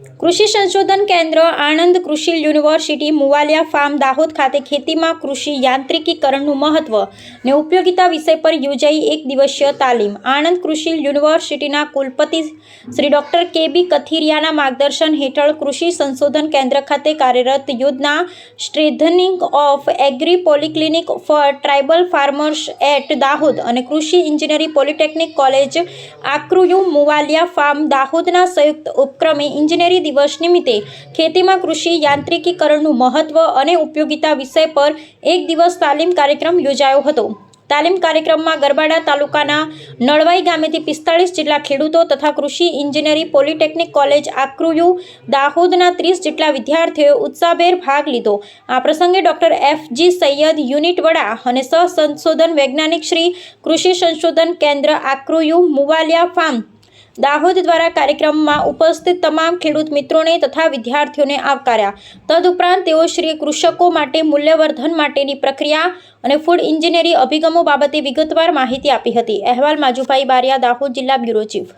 કૃષિ સંશોધન કેન્દ્ર, આણંદ કૃષિ યુનિવર્સિટી, મુવાલિયા ફાર્મ, દાહોદ ખાતે ખેતીમાં કૃષિ યાંત્રિકીકરણનું મહત્વ ને ઉપયોગિતા વિષય પર યોજાઈ એક દિવસીય તાલીમ. આણંદ કૃષિ યુનિવર્સિટીના કુલપતિ શ્રી ડૉક્ટર કે બી કથિરિયાના માર્ગદર્શન હેઠળ કૃષિ સંશોધન કેન્દ્ર ખાતે કાર્યરત યોજના strengthening of agri polyclinic for tribal farmers at Dahod અને કૃષિ ઇજનેરી પોલિટેકનિક કોલેજ આક્રુયુ મુવાલિયા ફાર્મ, દાહોદના સંયુક્ત ઉપક્રમે ઇજનેરી દિવસ નિમિત્તે ખેતીમાં કૃષિ, યાંત્રિકીકરણનું મહત્વ અને ઉપયોગિતા વિષય પર એક દિવસ તાલીમ કાર્યક્રમ યોજાયો હતો. તાલીમ કાર્યક્રમમાં ગરબાડા તાલુકાના નળવાઈ ગામેથી પિસ્તાળીસ જેટલા ખેડૂતો તથા કૃષિ ઇજનેરી પોલિટેકનિક કોલેજ આક્રુયુ, દાહોદના ત્રીસ જેટલા વિદ્યાર્થીઓએ ઉત્સાહભેર ભાગ લીધો. આ પ્રસંગે doctor F G Sayed unit વડા અને સહ સંશોધન વૈજ્ઞાનિક શ્રી કૃષિ સંશોધન કેન્દ્ર આક્રુયુ મુવાલિયા ફાર્મ દાહોદ દ્વારા કાર્યક્રમમાં ઉપસ્થિત તમામ ખેડૂત મિત્રોને તથા વિદ્યાર્થીઓને આવકાર્યા. તદુપરાંત તેઓ શ્રી કૃષકો માટે મૂલ્યવર્ધન માટેની પ્રક્રિયા અને ફૂડ ઇન્જિનિયરિંગ અભિગમો બાબતે વિગતવાર માહિતી આપી હતી. અહેવાલ માજુભાઈ બારિયા, દાહોદ જિલ્લા બ્યુરો ચીફ.